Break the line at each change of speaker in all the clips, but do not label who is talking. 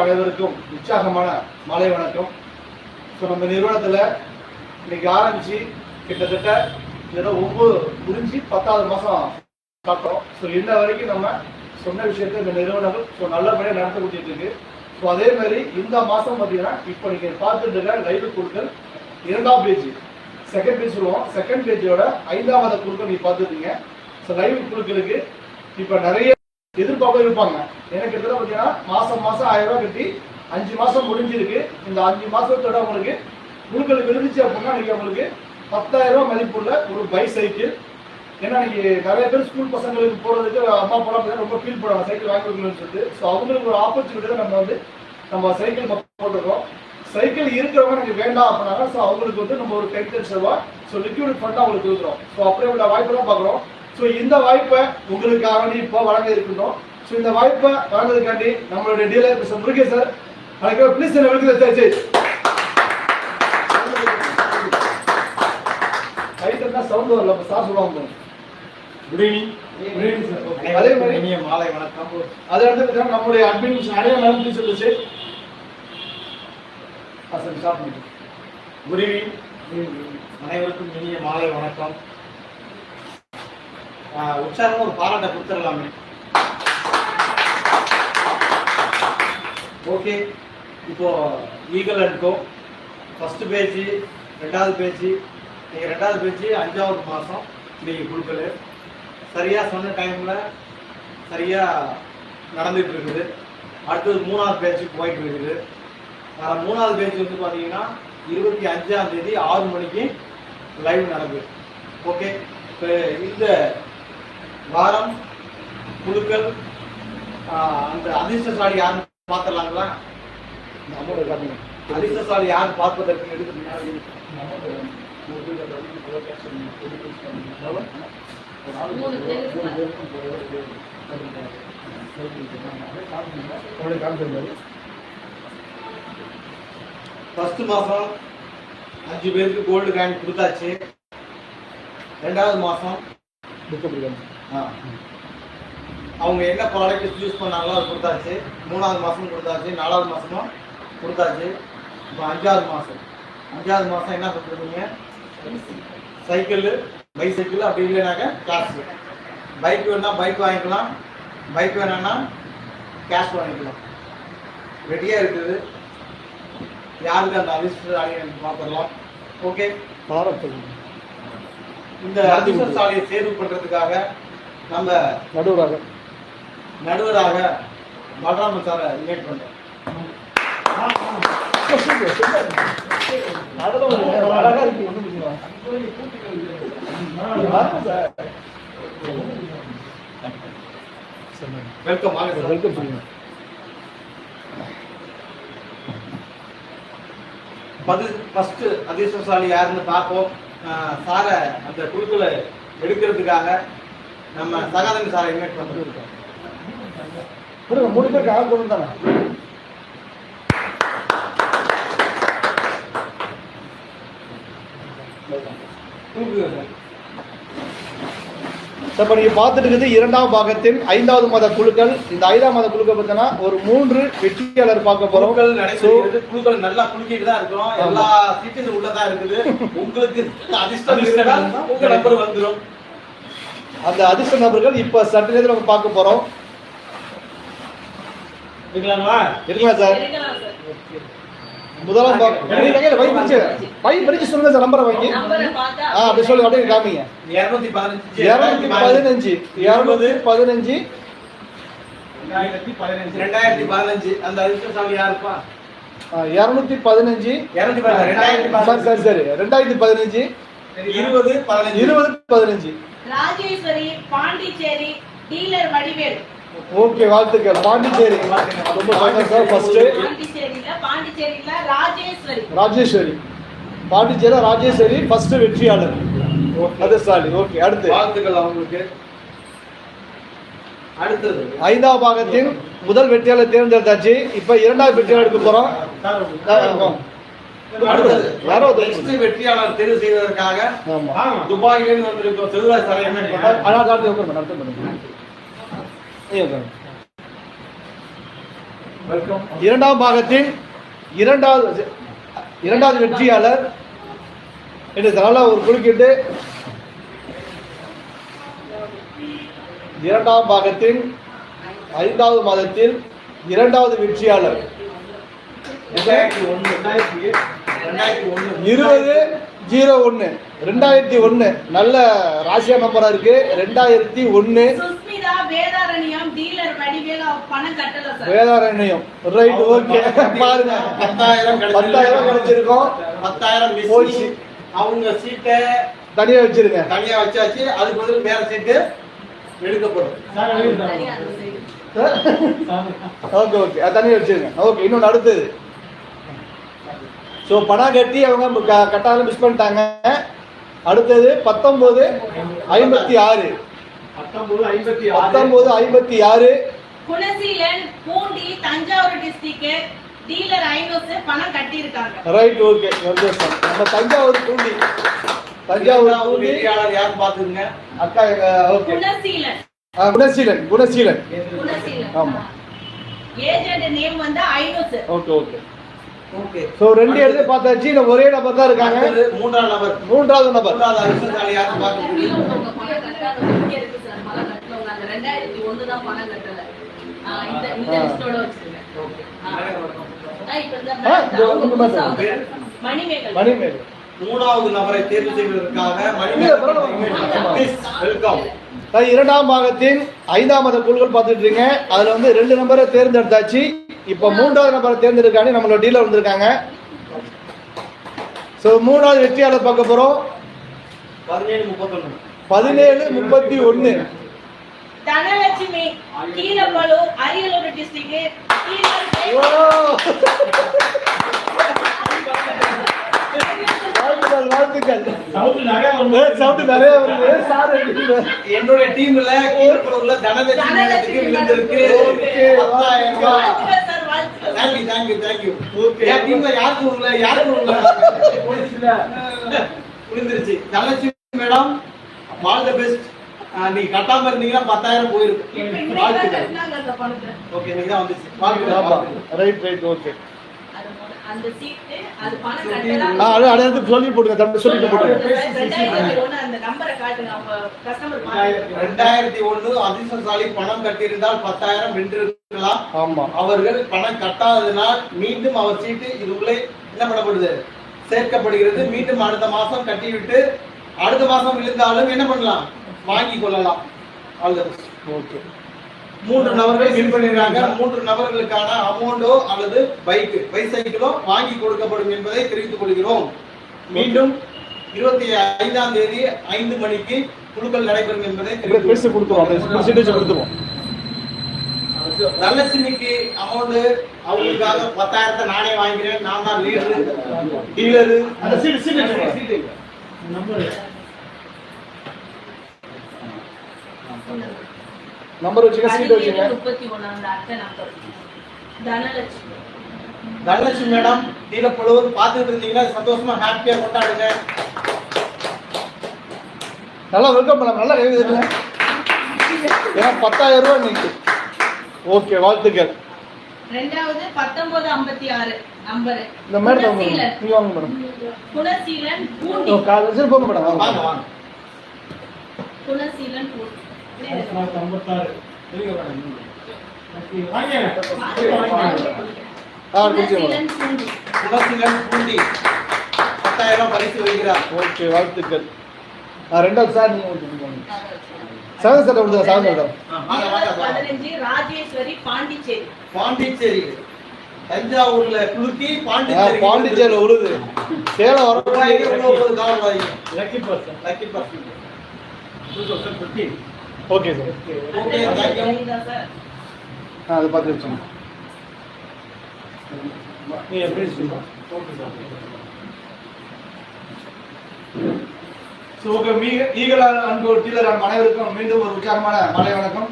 அனைவருக்கும் உற்சாகமான மாலை வணக்கம். ஸோ நம்ம நிறுவனத்தில் இன்னைக்கு ஆரம்பிச்சு கிட்டத்தட்ட ஏதோ ஒவ்வொரு முடிஞ்சு பத்தாவது மாதம் காட்டுறோம் ஸோ இன்ன வரைக்கும் நம்ம சொன்ன விஷயத்தை இந்த நிறுவனங்கள் ஸோ நல்லபடியாக நடத்த கொடுத்துட்டு இருக்கு. ஸோ அதே மாதிரி இந்த மாதம் பார்த்தீங்கன்னா இப்போ நீங்கள் பார்த்துட்டு இருக்க லைவ் குழுக்கள் இரண்டாம் பேஜ் செகண்ட் பேஜ் சொல்லுவோம். செகண்ட் பேஜோட ஐந்தாவது குழுக்கள் நீங்கள் பார்த்துருக்கீங்க ஸோ லைவ் குழுக்களுக்கு இப்போ நிறைய எதிர்பார்ப்பு இருப்பாங்க. எனக்கு கிட்டத்தட்ட பார்த்தீங்கன்னா மாதம் மாதம் ஆயிரம் கட்டி அஞ்சு மாதம் முடிஞ்சிருக்கு. இந்த அஞ்சு மாதத்தோட உங்களுக்கு குழுக்கள் விழுந்துச்சு அப்படின்னா நீங்கள் உங்களுக்கு பத்தாயிரம் ரூபாய் மதிப்புள்ள ஒரு பை சைக்கிள் ஏன்னா இன்னைக்கு நிறைய பேர் ஸ்கூல் பசங்களுக்கு போகிறதுக்கு அம்மா அப்பா ரொம்ப ஃபீல் பண்ணுவாங்க. சைக்கிள் வாங்கி கொடுக்கணும்னு சொல்லிட்டு. ஸோ அவங்களுக்கு ஒரு ஆப்பர்ச்சுனிட்டி தான் நம்ம வந்து நம்ம சைக்கிள் போட்டிருக்கோம். சைக்கிள் இருக்கிறவங்க எனக்கு வேண்டாம் அப்படின்னாங்க. ஸோ அவங்களுக்கு வந்து நம்ம ஒரு டென் லட்ச ரூபா ஸோ லிக்விட் ஃபண்டாக அவங்களுக்கு கொடுக்குறோம். ஸோ அப்படியே உள்ள வாய்ப்பெல்லாம் பார்க்குறோம். ஸோ இந்த வாய்ப்பை உங்களுக்காக இப்போ வழங்க இருக்கணும் ஸோ இந்த வாய்ப்பை வழங்குறதுக்காண்டி நம்மளுடைய டீலர் மிஸ்டர் முருகேஷ் சார் அதுக்கு ப்ளீஸ் என்ன சரி கைத்தா சவுண்ட் வரல அப்போ சார் சொல்லுவாங்க
குட் ஈவினிங்.
அதே மாதிரி
இனிய மாலை வணக்கம்.
அது அடுத்து நம்முடைய அட்மின் நிறைய மேம் ப்ளீஸ் சொல்லுச்சு ஆ சார் ஸ்டார்ட் பண்ணிட்டு
குட் ஈவினிங் அனைவருக்கும் இனிய மாலை வணக்கம். ஆஹ், உற்சாகமா ஒரு பாராட்டை கொடுத்துடலாமே. ஓகே இப்போது Eagle and co first page ரெண்டாவது பேஜ் நீங்கள் ரெண்டாவது பேஜ் அஞ்சாவது மாதம் நீங்கள் கொடுக்கல. சரியாக சொன்ன டைமில் சரியாக நடந்துகிட்டு இருக்குது. அடுத்தது மூணாவது பேஜுக்கு போயிட்டு இருக்குது. மூணாவது பேஜ் வந்து பார்த்தீங்கன்னா இருபத்தி அஞ்சாம் தேதி ஆறு மணிக்கு லைவ் நடக்குது. ஓகே இப்போ இந்த வாரம் குழுக்கள் அந்த அதிர்ஷ்டசாலி யாருன்னு பார்த்துடலாங்களா? அதிர்ஷ்டசாலி யார் பார்ப்பதற்கு எடுத்து ஃபர்ஸ்ட் மாதம் அஞ்சு பேருக்கு கோல்டு காயின் கொடுத்தாச்சு. ரெண்டாவது மாதம் அவங்க என்ன ப்ராடக்ட் யூஸ் பண்ணாங்களோ அது கொடுத்தாச்சு. மூணாவது மாதமும் கொடுத்தாச்சு நாலாவது மாதமும் கொடுத்தாச்சு. இப்போ அஞ்சாவது மாதம் அஞ்சாவது மாதம் என்ன பண்ணுறீங்க சைக்கிள் பைசைக்கிள் அப்படி இல்லைனாக்க காசு பைக் வேணா பைக் வாங்கிக்கலாம். பைக் வேணான்னா கேஷ் வாங்கிக்கலாம். ரெடியாக இருக்குது. யாருக்கு அந்த அதிர்ஷ்ட சாலையை பார்த்துடலாம் ஓகே இந்த அதிர்ஷ்ட சாலையை தேர்வு பண்ணுறதுக்காக நம்ம
நடுவராக.
நடுவராக பலராம சாரை இன்வைட் பண்ணுறோம்
அழகா இருக்கு
வெல்கம்
வெல்கம் சொல்லுங்க
பது ஃபர்ஸ்ட் அதிர்ஷ்டசாலி யாருன்னு பார்ப்போம். சாரை அந்த குழுக்களை எடுக்கிறதுக்காக நம்ம சகாதன் சாரை இன்வைட் பண்ணுறோம்
கொடுங்க மூணு பேருக்கு ஆள் கொண்டு தானே. இப்போ நீங்கள் பார்த்துட்டு இருக்குது இரண்டாம் பாகத்தின் ஐந்தாவது மாத குழுக்கள். இந்த ஐந்தாம் மாத குழுக்கள் பார்த்தீங்கன்னா ஒரு மூன்று வெற்றியாளர் பார்க்க போகிறோம்
குழுக்கள் நல்லா குலுக்கிட்டு தான் இருக்கிறோம். எல்லா சீட்டும் உள்ளதா இருக்குது. உங்களுக்கு அதிர்ஷ்டம் இருந்தா உங்க நம்பர் வந்துடும்
அந்த அதிர்ஷ்ட நபர்கள் இப்போ சற்று நேரத்தில் நம்ம பார்க்க போகிறோம் இருக்கலாம் சார்.
இருக்கலாம் சார்.
முதலாம் பை பிரிச்சு பை பிரிச்சு சொல்லுங்க சார் நம்பரை வாங்கி. ஆ அப்படி சொல்லி அப்படியே காமிங்க.
இருநூத்தி பதினஞ்சு.
இருநூத்தி பதினஞ்சு இருநூத்தி பதினஞ்சு.
ரெண்டாயிரத்தி பதினஞ்சு. அந்த அதிர்ஷ்டசாலி யாருப்பா?
இருநூத்தி பதினஞ்சு.
இருநூத்தி பதினஞ்சு. ரெண்டாயிரத்தி
சரி சரி. சரி ரெண்டாயிரத்தி பதினஞ்சு.
இருபது பதினஞ்சு.
இருபது பதினஞ்சு.
ராஜேஸ்வரி பாண்டிச்சேரி டீலர் வடிவேல்
ஓகே வாழ்த்துக்கள். பாண்டிச்சேரி. ரொம்ப சந்தோஷம் ஃபர்ஸ்ட்
பாண்டிச்சேரியில பாண்டிச்சேரியில ராஜேஸ்வரி.
ராஜேஸ்வரி. பாண்டிச்சேரி ராஜேஸ்வரி ஃபர்ஸ்ட் வெற்றியாளர். அதிர்ஷ்டாலி ஓகே அடுத்து.
வாழ்த்துக்கள் அவங்களுக்கு. அடுத்தது.
ஐந்தாம் பாகத்தின் முதல் வெற்றியாளர் தேர்ந்தெடுத்தாச்சு. இப்ப இரண்டாவது வெற்றியாளர் எடுக்க போறோம்.
வெற்றியாளர் தெரிவு செய்வதற்காக துபாயிலிருந்து வந்திருக்கும் செல்வராஜ் சாரை
இரண்டாம் பாகத்தின் இரண்டாவது இரண்டாவது வெற்றியாளர். என்று நல்லா ஒரு குறுக்கிட்டு இரண்டாம் பாகத்தின் ஐந்தாவது மாதத்தில் இரண்டாவது வெற்றியாளர்.
ரெண்டாயிரத்தி ஒன்று ரெண்டாயிரத்தி ரெண்டாயிரத்தி ஒன்று
இருபது ஜீரோ ஒன்று ரெண்டாயிரத்தி ஒன்று நல்ல ராசியா நம்பரா இருக்கு. ரெண்டாயிரத்தி ஒன்று
வேதாரண்யம் டீலர் வடிவேல் அவ பணம் கட்டல சார்.
வேதாரண்யம். ரைட் ஓகே பாருங்க.
பத்தாயிரம்.
பத்தாயிரம் கிடைச்சிருக்கோம்
பத்தாயிரம்
போச்சு.
அவங்க சீட்டை
தனியா வச்சிருங்க.
தனியா வச்சாச்சு. அதுக்கு பதில் வேற சீட்டு எடுக்கப்படும்.
தனியா.
ஓகே ஓகே அது தனியாக வச்சிருங்க. ஓகே இன்னொன்று அடுத்தது. ஸோ பணம் கட்டி அவங்க க- கட்டாலும் மிஸ் பண்ணிட்டாங்க. அடுத்தது பத்தொம்போது ஐம்பத்தி ஆறு.
பத்தொன்பது ஐம்பத்தி ஆறு.
பத்தொம்போது ஐம்பத்தி ஆறு.
குணசீலன் பூண்டி தஞ்சாவூர் டிஸ்ட்ரிக்ட் டீலர் ஐநூறு பணம் கட்டியிருக்காங்க.
ரைட் ஓகே சந்தோஷம் நம்ம தஞ்சாவூர் பூண்டி. தஞ்சாவூர் பூண்டி.
யார் பாத்துருங்க
அக்கா ஓகே
குணசீலன்.
குணசீலன் ஆமா.
ஏஜென்ட் நேம் வந்து ஐநூறு.
ஓகே ஓகே
ஓகே
ஸோ ரெண்டு எடுத்து பார்த்தாச்சு. ஒரே நபர் தான் இருக்காங்க.
மூன்றாம் நபர்.
மூன்றாவது நபர்.
ரெண்டாயிரத்தி ஒண்ணு தான் பணம் கட்டல. இந்த இந்த. லிஸ்டோட வச்சிருக்கேன்.
மூணாவது நபரை தேர்வு செய்வதற்காக
இரண்டாம் பாகத்தின் ஐந்தாம் மத குழுக்கள் பார்த்துட்டு இருக்கீங்க. அதுல வந்து ரெண்டு நம்பரை தேர்ந்தெடுத்தாச்சு. இப்ப மூன்றாவது நம்பரை தேர்ந்தெடுக்காண்டி நம்மளோட டீலர் வந்திருக்காங்க. ஸோ மூணாவது வெற்றியாளர் பார்க்க போறோம்.
பதினேழு முப்பத்தொன்னு.
பதினேழு முப்பத்தி ஒன்னு.
தனலட்சுமி கீழப்பலூர் அரியலூர் டிஸ்ட்ரிக்ட்
என்னுடைய டீம்ல கீழ்புறவுல தனலட்சுமி விழுந்திருக்கு.
Okay.
Thank you thank you thank you
Okay.
என் டீம்ல யாருக்கு உள்ள யாருக்கு உள்ள. விழுந்துருச்சு. Dhanalakshmi madam all the best நீங்க கட்டாம இருந்தீங்கன்னா பத்தாயிரம் போயிருக்கும்
இன்னைக்கு
வாழ்த்துக்கள். ஓகே நீங்க தான் வந்துச்சு. வாழ்த்துக்கள்.
ரைட் ரைட் ஓகே
பணம்
கட்டியிருந்தால் பத்தாயிரம் வென்றிருக்கலாம்
ஆமா.
அவர்கள் பணம் கட்டாததினால் மீண்டும் அவர் சீட்டு இது உள்ளே என்ன பண்ணப்படுது? சேர்க்கப்படுகிறது. மீண்டும் அடுத்த மாசம் கட்டிவிட்டு அடுத்த மாசம் விழுந்தாலும் என்ன பண்ணலாம்? வாங்கி கொள்ளலாம்.
ஓகே
மூன்று நபர்கள் வின் பண்ணிருக்காங்க. மூன்று நபர்களுக்கான அமௌண்டோ அல்லது பைக் பைசைக்கிளோ வாங்கி கொடுக்கப்படும் என்பதை தெரிவித்துக் கொள்கிறோம். மீண்டும் இருபத்தி ஐந்தாம் தேதி ஐந்து மணிக்கு குழுக்கள் நடைபெறும் என்பதை
பெருசு கொடுத்துருவோம். கொடுத்துருவோம்.
தனலட்சுமிக்கு அமௌண்ட் அவங்களுக்காக பத்தாயிரத்தை நானே வாங்கிக்கிறேன். நான் தான் லீடரு டீலரு
அந்த சீட் சீட்
சீட்டு
நம்பர் வச்சுங்க சீட்
முப்பத்தி நம்பர் தனலட்சுமி.
தனலட்சுமி மேடம் டீலப்பழுவர் பார்த்துட்டு இருந்தீங்கன்னா சந்தோஷமா ஹாப்பியா கொண்டாடுங்க.
நல்லா வெல்கம் பண்ணலாம் நல்லா கை தட்டுங்க ஏன்னா பத்தாயிரம் ரூபாய் இன்னைக்கு. ஓகே வாழ்த்துக்கள்.
ரெண்டாவது பத்தொன்பது ஐம்பத்தி ஆறு நம்பர்
இந்த மேடம். நீங்க வாங்க மேடம்.
குணசீலன் பூண்டி.
ஓ, கால் வச்சு போங்க மேடம். வாங்க
வாங்க வாங்க.
குணசீலன் பூண்டி.
பத்தாயிரம் பரிசு வைக்கிறார்.
ஓகே வாழ்த்துக்கள். ரெண்டாவது சார் நீங்க சார்
வாங்க வாங்க வாங்க.
பதினஞ்சு ராஜேஸ்வரி பாண்டிச்சேரி.
பாண்டிச்சேரி. தஞ்சாவூர்ல குளுத்தி பாண்டிச்சேரி
பாண்டிச்சேரியில் உருது சேலம் வர lucky person
lucky person
okay sir
okay
sir
ஆ அதை பார்த்து வச்சுங்க நீ எப்படி சொல்லுங்க ஸோ ஓகே மீ ஈகல் அன்பு டீலர் அனைவருக்கும் மீண்டும் ஒரு உற்சாகமான மாலை வணக்கம்.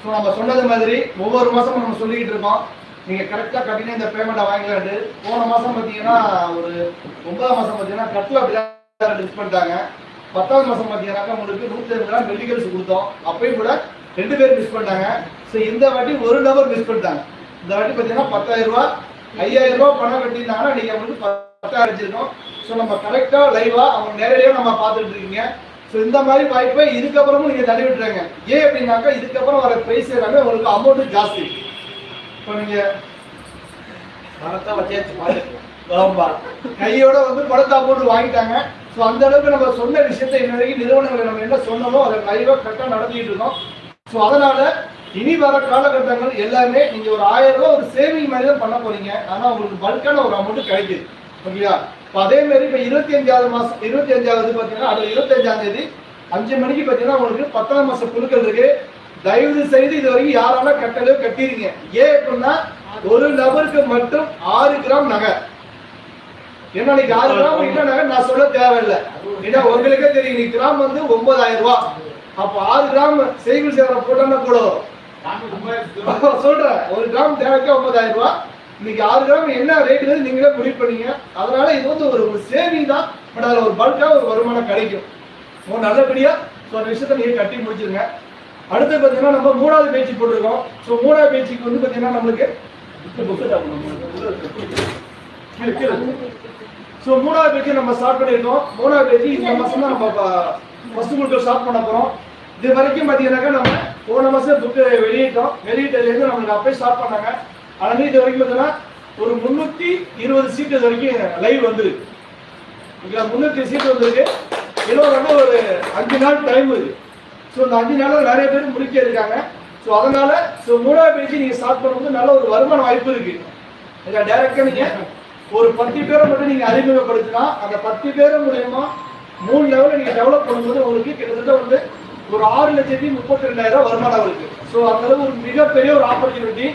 ஸோ நம்ம சொன்னது மாதிரி ஒவ்வொரு மாதமும் நம்ம சொல்லிக்கிட்டு இருக்கோம். நீங்கள் கரெக்டாக கட்டினா இந்த பேமெண்ட்டை வாங்கிக்கலான்ட்டு போன மாதம் பார்த்தீங்கன்னா ஒரு ஒன்பதாம் மாதம் பார்த்தீங்கன்னா கட்டில் அப்படி மிஸ் பண்ணிட்டாங்க. பத்தாவது மாதம் பார்த்தீங்கன்னாக்கா உங்களுக்கு நூற்றி ஐம்பது ரூபா மெடிக்கல்ஸ் கொடுத்தோம். அப்பயும் கூட ரெண்டு பேரும் மிஸ் பண்ணிட்டாங்க. ஸோ இந்த வாட்டி ஒரு நபர் மிஸ் பண்ணிட்டாங்க. இந்த வாட்டி பார்த்தீங்கன்னா பத்தாயிரம் ரூபாய் ஐயாயிரம் ரூபாய் பணம் கட்டியிருந்தாங்கன்னா நீங்க அவங்களுக்கு பத்தாயிரம் வச்சிருக்கோம் ஸோ நம்ம கரெக்டா லைவா அவங்க நேரடியாக நம்ம பார்த்துட்டு இருக்கீங்க. ஸோ இந்த மாதிரி வாய்ப்பை இதுக்கப்புறமும் நீங்க தள்ளி விட்டுறாங்க ஏன் அப்படின்னாக்கா இதுக்கப்புறம் வர பிரைஸ் எல்லாமே உங்களுக்கு அமௌண்ட் ஜாஸ்தி. இப்போ நீங்க
பணத்தை வச்சேச்சு பார்த்துக்கலாம்
ஆமா கையோட வந்து பணத்தை அமௌண்ட் வாங்கிட்டாங்க. ஸோ அந்த அளவுக்கு நம்ம சொன்ன விஷயத்தை இன்ன வரைக்கும் நிறுவனங்களை நம்ம என்ன சொன்னோமோ அதை லைவா கரெக்டாக நடத்திட்டு இருக்கோம் ஸோ அதனால இனி வர காலகட்டங்கள் எல்லாமே நீங்க ஒரு ஆயிரம் ரூபாய் ஒரு சேவிங் மாதிரி தான் பண்ண போறீங்க. ஆனா உங்களுக்கு பல்கான ஒரு அமௌண்ட் கிடைக்குது. ஓகேயா இப்போ அதே மாதிரி இப்போ இருபத்தி அஞ்சாவது மாசம் இருபத்தி அஞ்சாவது பார்த்தீங்கன்னா அது இருபத்தஞ்சாம் தேதி அஞ்சு மணிக்கு பார்த்தீங்கன்னா உங்களுக்கு பத்தாம் மாசம் குழுக்கள் இருக்கு. தயவு செய்து இது வரைக்கும் யாரால கட்டலையோ கட்டிடுங்க ஏன் அப்படின்னா ஒரு நபருக்கு மட்டும் ஆறு கிராம் நகை. ஏன்னா இன்னைக்கு ஆறு கிராம் நகை நான் சொல்ல தேவையில்லை. ஏன்னா உங்களுக்கே தெரியும் இன்னைக்கு கிராம் வந்து ஒன்பதாயிரம் ரூபாய் அப்ப ஆறு கிராம் செய்குள் சேவரம் போட்டோம்னா கூட. சொல்றேன் ஒரு கிராம் தேவைக்கு ஒன்பதாயிரம் ரூபாய் இன்னைக்கு ஆறு கிராம் என்ன ரேட்டு நீங்களே முடிவு பண்ணீங்க. அதனால இது வந்து ஒரு ஒரு சேவிங் தான். பட் அதுல ஒரு பல்கா ஒரு வருமானம் கிடைக்கும். ஒரு நல்லபடியா ஸோ அந்த விஷயத்தை நீங்க கட்டி முடிச்சிருங்க. அடுத்து பார்த்தீங்கன்னா நம்ம மூணாவது பேச்சு போட்டிருக்கோம். ஸோ மூணாவது பேச்சுக்கு வந்து பார்த்தீங்கன்னா நம்மளுக்கு கீழே கீழே ஸோ மூணாவது பேஜ் நம்ம ஸ்டார்ட் பண்ணியிருக்கோம். மூணாவது பேஜ் இந்த மாதம் தான் நம்ம ஃபர்ஸ்ட் குழுக்கள் ஸ்டார்ட் பண்ண போகிறோம் இது வரைக்கும் பார்த்தீங்கன்னாக்கா நம்ம போன மாதம் புக்கு வெளியிட்டோம். வெளியிட்டதுலேருந்து நம்மளுக்கு அப்பயே ஸ்டார்ட் பண்ணாங்க. ஆனால் இது வரைக்கும் பார்த்தீங்கன்னா ஒரு முந்நூற்றி இருபது சீட்டு இது வரைக்கும் லைவ் வந்துருக்கு ஓகேங்களா முந்நூற்றி சீட் வந்திருக்கு. இன்னொரு வந்து ஒரு அஞ்சு நாள் டைம் இது. ஸோ இந்த அஞ்சு நாளில் நிறைய பேர் முடிக்க இருக்காங்க. ஸோ அதனால ஸோ மூணாவது பேஜ் நீங்கள் ஸ்டார்ட் பண்ணும்போது நல்ல ஒரு வருமான வாய்ப்பு இருக்குது இதை டைரக்டாக நீங்கள் ஒரு பத்து பேரை மட்டும் நீங்கள் அறிமுகப்படுத்தினா அந்த பத்து பேர் மூலயமா மூணு லெவலில் நீங்கள் டெவலப் பண்ணும்போது உங்களுக்கு கிட்டத்தட்ட வந்து ஒரு ஆறு லட்சத்தி முப்பத்தி ரெண்டாயிரம் வருமானம் அவருக்கு. ஸோ அந்த அளவு ஒரு மிகப்பெரிய ஒரு ஆப்பர்ச்சுனிட்டி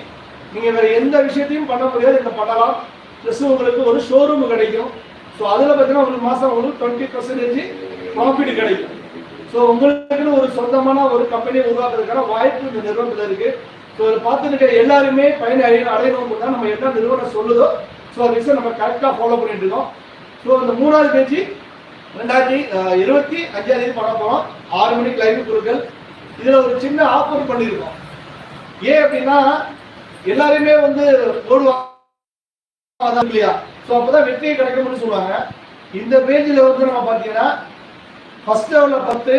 நீங்கள் வேறு எந்த விஷயத்தையும் பண்ண முடியாது இந்த பண்ணலாம் ப்ளஸ் உங்களுக்கு ஒரு ஷோரூம் கிடைக்கும். ஸோ அதில் பார்த்தீங்கன்னா உங்களுக்கு மாதம் உங்களுக்கு டுவெண்ட்டி பர்சன்டேஜ் ப்ராஃபிட் கிடைக்கும். ஸோ உங்களுக்குன்னு ஒரு சொந்தமான ஒரு கம்பெனியை உருவாக்குறதுக்கான வாய்ப்பு இந்த நிறுவனத்தில் இருக்குது ஸோ இதை பார்த்துருக்க எல்லாருமே பயனை அடைய அடையணும் தான் நம்ம என்ன நிறுவனம் சொல்லுதோ ஸோ அது விஷயம் நம்ம கரெக்டாக ஃபாலோ பண்ணிட்டு இருக்கோம். ஸோ அந்த மூணாவது பேச்சு ரெண்டாயிரத்தி இருபத்தி அஞ்சாம் தேதி பண்ண போகிறோம் ஆறு மணிக்கு லைவ் குழுக்கள் இதில் ஒரு சின்ன ஆஃபர் பண்ணியிருக்கோம் ஏன் அப்படின்னா எல்லாருமே வந்து ஓடுவாங்க இல்லையா? ஸோ அப்பதான் வெற்றியை கிடைக்கும்னு சொல்லுவாங்க. இந்த பேஜில் வந்து நம்ம பார்த்தீங்கன்னா ஃபர்ஸ்ட் லெவலில் பத்து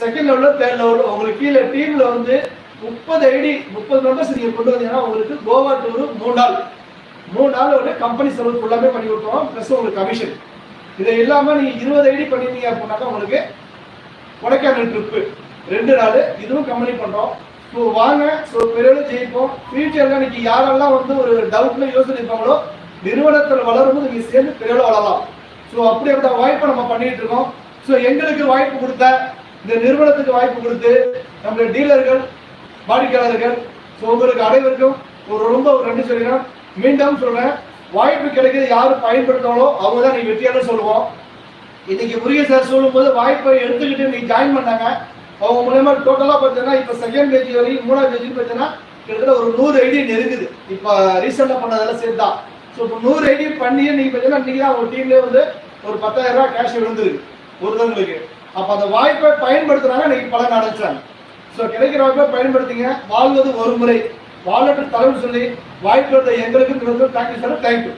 செகண்ட் லெவலில் தேர்ட் லெவலில் உங்களுக்கு கீழே டீமில் வந்து முப்பது ஐடி முப்பது மெம்பர்ஸ் நீங்கள் கொண்டு வந்தீங்கன்னா உங்களுக்கு கோவா டூர் மூணு நாள். மூணு நாள் வந்து கம்பெனி செலவு ஃபுல்லாமே பண்ணி கொடுத்துருவோம் ப்ளஸ் உங்களுக்கு கமிஷன் இதை இல்லாமல் நீங்கள் இருபது ஐடி பண்ணிருந்தீங்க அப்படின்னாக்கா உங்களுக்கு கொடைக்கானல் ட்ரிப்பு ரெண்டு நாள் இதுவும் கம்பெனி பண்ணுறோம் ஸோ வாங்க ஸோ பெரிய ஜெயிப்போம். ஃபியூச்சரில் இன்னைக்கு யாரெல்லாம் வந்து ஒரு டவுட்ல யோசனை இருப்பாங்களோ நிறுவனத்தில் வளரும்போது நீங்கள் சேர்ந்து பெரிய வளரலாம். ஸோ அப்படிப்பட்ட வாய்ப்பை நம்ம பண்ணிட்டு இருக்கோம். ஸோ எங்களுக்கு வாய்ப்பு கொடுத்த இந்த நிறுவனத்துக்கு வாய்ப்பு கொடுத்து நம்மளுடைய டீலர்கள் வாடிக்கையாளர்கள் ஸோ உங்களுக்கு அனைவருக்கும் ஒரு ரொம்ப ஒரு நன்றி சொல்லிக்கிறேன். மீண்டும் சொல்றேன். வாய்ப்பு கிடைக்கிறது யாரு பயன்படுத்தாங்களோ அவங்க தான் நீ வெற்றியாளர் சொல்லுவோம். இன்னைக்கு முருகன் சார் சொல்லும்போது வாய்ப்பை எடுத்துக்கிட்டு நீ ஜாயின் பண்ணாங்க. அவங்க மூலயமா டோட்டலா பார்த்தீங்கன்னா இப்போ செகண்ட் பேஜ் வரைக்கும் மூணாவது பேஜ் பார்த்தீங்கன்னா கிட்டத்தட்ட ஒரு நூறு ஐடி நெருங்குது. இப்போ ரீசெண்டாக பண்ணதெல்லாம் சேர்த்தா ஸோ இப்போ நூறு ஐடி பண்ணி நீங்க பார்த்தீங்கன்னா இன்னைக்கு தான் உங்க டீம்லேயே வந்து ஒரு பத்தாயிரம் ரூபாய் கேஷ் விழுந்துருக்கு. ஒருத்தவங்களுக்கு அப்போ அந்த வாய்ப்பை பயன்படுத்துறாங்க இன்னைக்கு பலன் அடைச்சாங்க ஸோ கிடைக்கிற வாய்ப்பை பயன்படுத்திங்க. வாழ்வது ஒரு முறை. வாழட்டு தலைவர் சொல்லி வாய்ப்பு இருந்த எங்களுக்கு தேங்க்யூ சார் தேங்க்யூ